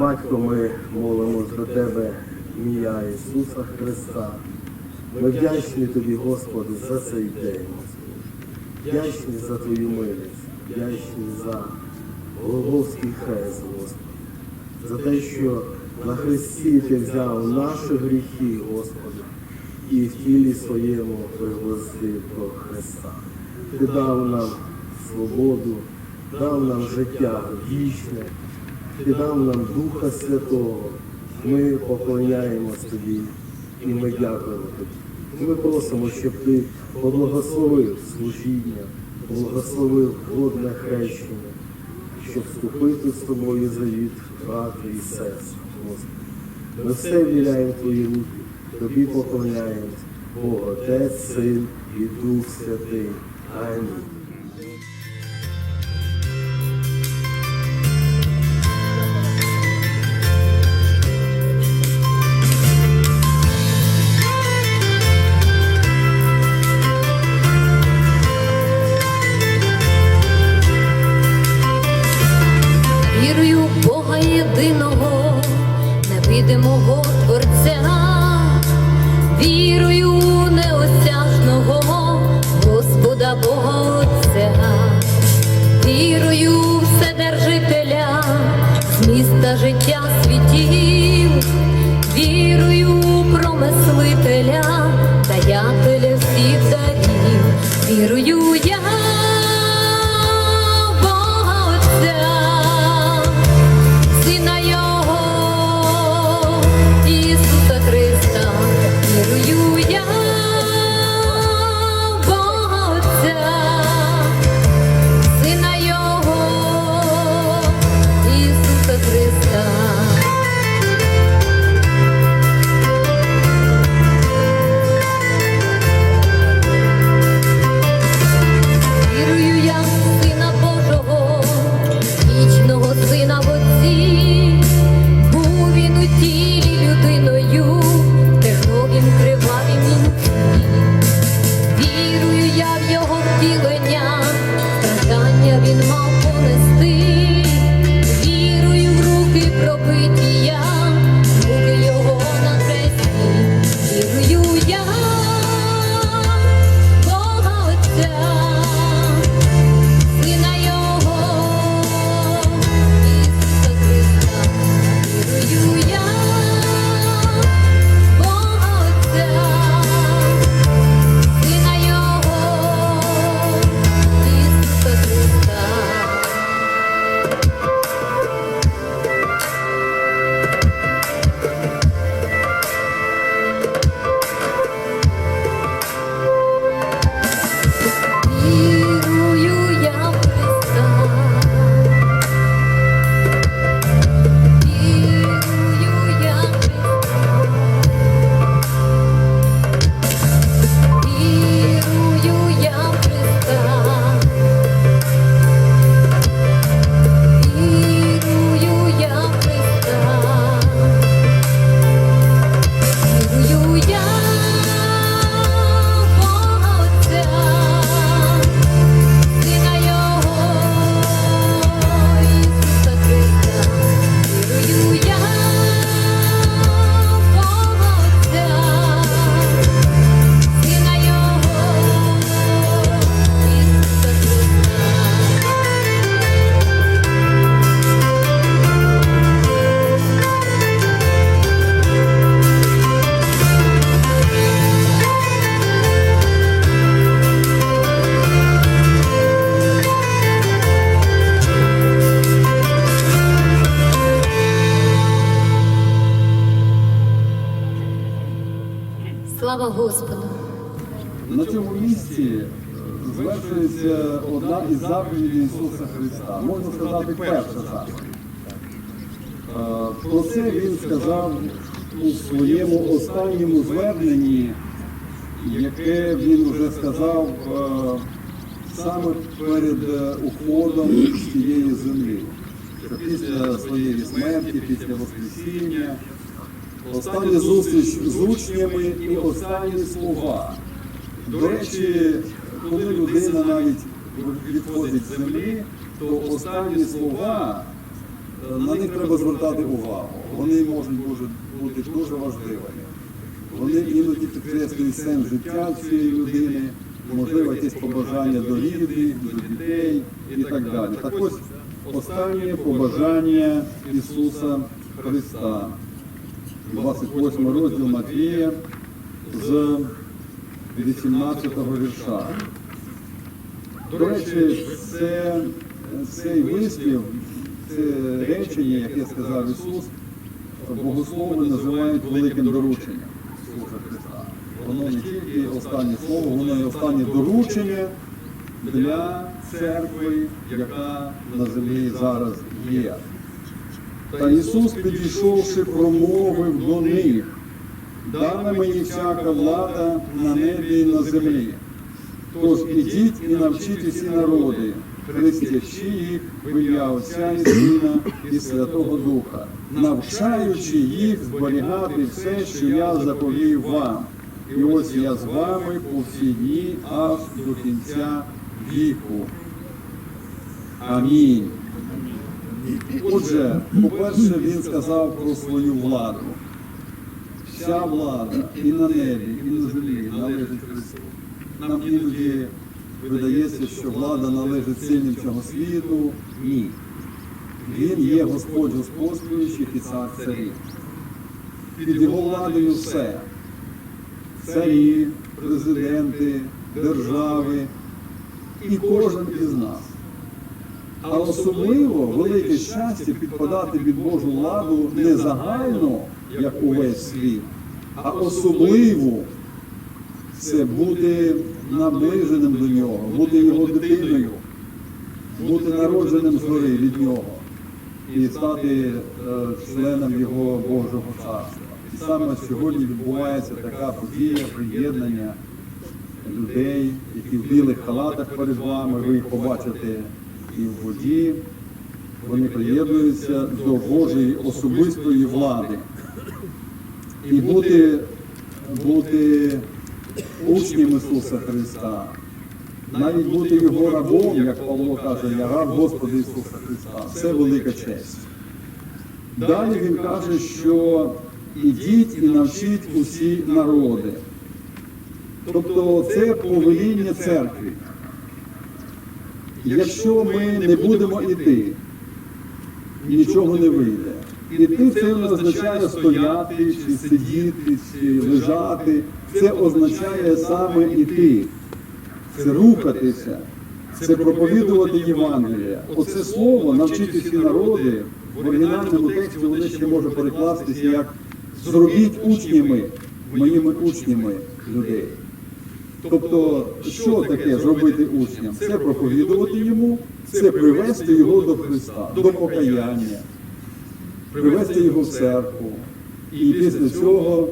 Батько, ми молимось до Тебе, ім'я Ісуса Христа. Ми вдячні Тобі, Господи, за цей день. Вдячні за Твою милість, вдячні за Голговський хрест, Господи, за те, що на Христі Ти взяв наші гріхи, Господи, і в тілі своєму пригвоздив до Христа. Ти дав нам свободу, дав нам життя вічне, Ти дав нам Духа Святого. Ми поклоняємось Тобі і ми дякуємо Тобі. Ми просимо, щоб Ти поблагословив служіння, благословив водне хрещення, щоб вступити з тобою завіт, брати і сестри, Господи. Ми все ввіляємо в Твої руки, Тобі поклоняємось, Бог Отець, Син і Дух Святий. Амінь. Єдиного, невидимого Творця, вірою неосяжного Господа Бога Отця, вірую в Вседержителя, з міста життя світів, Господу! На цьому місці е, звершується одна із заповідей Ісуса Христа. Можна сказати, перша заповідь. Е, Про це він сказав у своєму останньому зверненні, яке він вже сказав е, саме перед уходом з цієї землі. Після своєї смерті, після Воскресіння, остання зустріч з учнями і останні слова. До речі, коли людина навіть відходить з землі, то останні слова е, на них треба звертати увагу. Вони можуть дуже, бути дуже важливими. Вони іноді підкреслюють сенс життя цієї людини, можливо, якісь побажання до рідних, до дітей і так далі. Так ось останнє побажання Ісуса Христа. 28 розділ Матвія з 18 вірша. До речі, це, цей вислів, це речення, яке сказав Ісус, богослови називають великим дорученням Ісуса Христа. Воно не тільки останнє слово, воно і останнє доручення для церкви, яка на землі зараз є. Та Ісус, підійшовши, промовив до них, дана мені всяка влада на небі і на землі. Тож ідіть і навчіть усі народи, хрестячи їх в ім'я Отця і Сина і Святого Духа, навчаючи їх зберігати все, що я заповів вам. І ось я з вами по всі дні аж до кінця віку. Амінь. Отже, по-перше, він сказав про свою владу. Вся влада і на небі, і на землі належить Христу. Нам іноді видається, що влада належить сильним цього світу. Ні. Він є Господь господствуючих і цар царів. Під його владою все. Царі, президенти, держави і кожен із нас. А особливо велике щастя підпадати під Божу владу не загально, як увесь світ, а особливо це бути наближеним до нього, бути його дитиною, бути народженим згори від нього і стати е, членом його Божого царства. І саме сьогодні відбувається така подія приєднання людей, які в білих халатах перед вами, ви їх побачите і в воді. Вони приєднуються до Божої особистої влади. І бути, бути учнем Ісуса Христа, навіть бути його рабом, як Павло каже, я раб Господа Ісуса Христа. Це велика честь. Далі він каже, що ідіть і навчіть усі народи. Тобто це повеління церкви. Якщо ми не будемо йти, нічого не вийде. Іти це не означає стояти, чи сидіти, чи лежати. Це означає саме іти. Це рухатися, це проповідувати Євангелія. Оце слово навчити всі народи в оригінальному тексті воно ще може перекластися як зробіть учнями, моїми учнями людей. Тобто, що таке зробити учням? Це проповідувати йому, це привести його до Христа, до покаяння, привести його в церкву. І після цього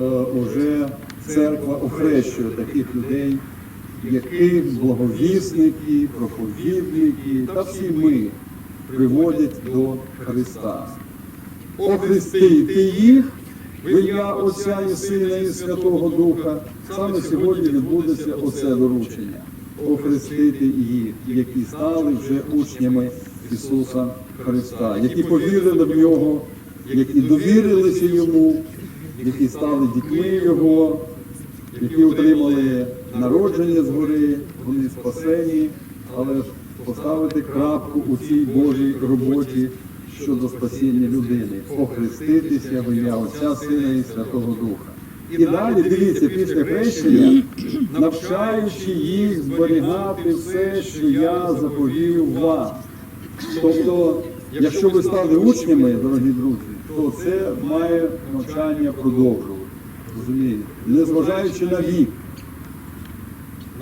е, уже церква охрещує таких людей, яких благовісники, проповідники та всі ми приводять до Христа. Охрестити їх в ім'я Отця і Сина і Святого Духа. Саме сьогодні відбудеться оце доручення. Охрестити їх, які стали вже учнями Ісуса Христа, які повірили в Нього, які довірилися Йому, які стали дітьми Його, які отримали народження згори, вони спасені, але ж поставити крапку у цій Божій роботі щодо спасіння людини, охреститися в ім'я Отця, Сина і Святого Духа. І далі дивіться, після хрещення, навчаючи їх зберігати все, що я заповів вам. Тобто, якщо ви стали учнями, дорогі друзі, то це має навчання продовжувати. Розумієте? Незважаючи на вік,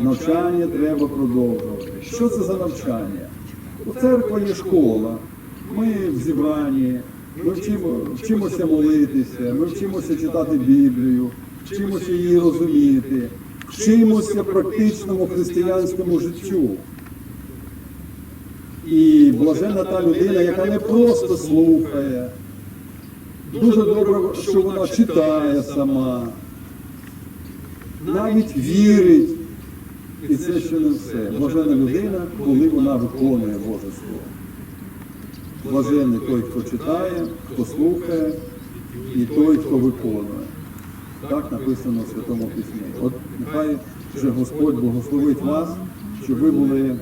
навчання треба продовжувати. Що це за навчання? У церква є школа. Ми в зібранні, ми вчимо, вчимося молитися, ми вчимося читати Біблію, вчимося її розуміти, вчимося практичному християнському життю. І блаженна та людина, яка не просто слухає, дуже добре, що вона читає сама, навіть вірить. І це ще не все. Блажена людина, коли вона виконує Боже Слово. Блаженний той, хто читає, хто слухає, і той, хто виконує. Так написано в Святому Письмі. От нехай же Господь благословить вас, щоб ви були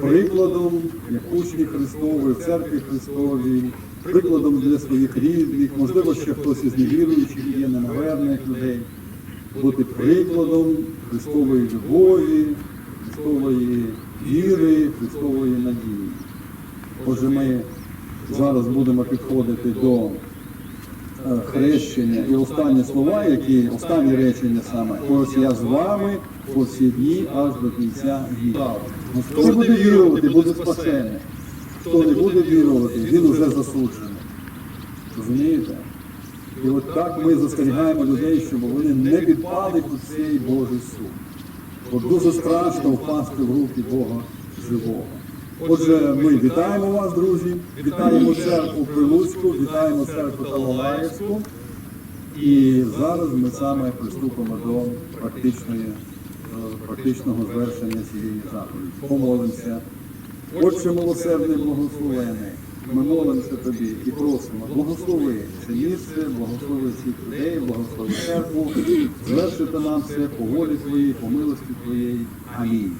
прикладом, як учні Христові, в церкві Христовій, прикладом для своїх рідних, можливо, ще хтось із невіруючих є, ненаверних людей, бути прикладом Христової любові, Христової віри, Христової надії. Отже, ми зараз будемо підходити до е, хрещення і останні слова, які останні речення саме. Ось я з вами по всі дні аж до кінця віку. Ну, Хто буде вірувати, буде спасений. Хто не буде вірувати, він уже засуджений. Розумієте? І от так ми застерігаємо людей, щоб вони не підпали під цей Божий суд. От дуже страшно впасти в руки Бога живого. Отже, ми вітаємо вас, друзі, вітаємо церкву Прилуцьку, вітаємо церкву Талалаївську. І зараз ми саме приступимо до практичної, практичного звершення цієї заповіді. Помолимося. Отче милосердний, благословений, ми молимося тобі і просимо, благослови це місце, благослови всіх людей, благослови церкву, звершити нам все по волі твоїй, по милості твоєї. Амінь.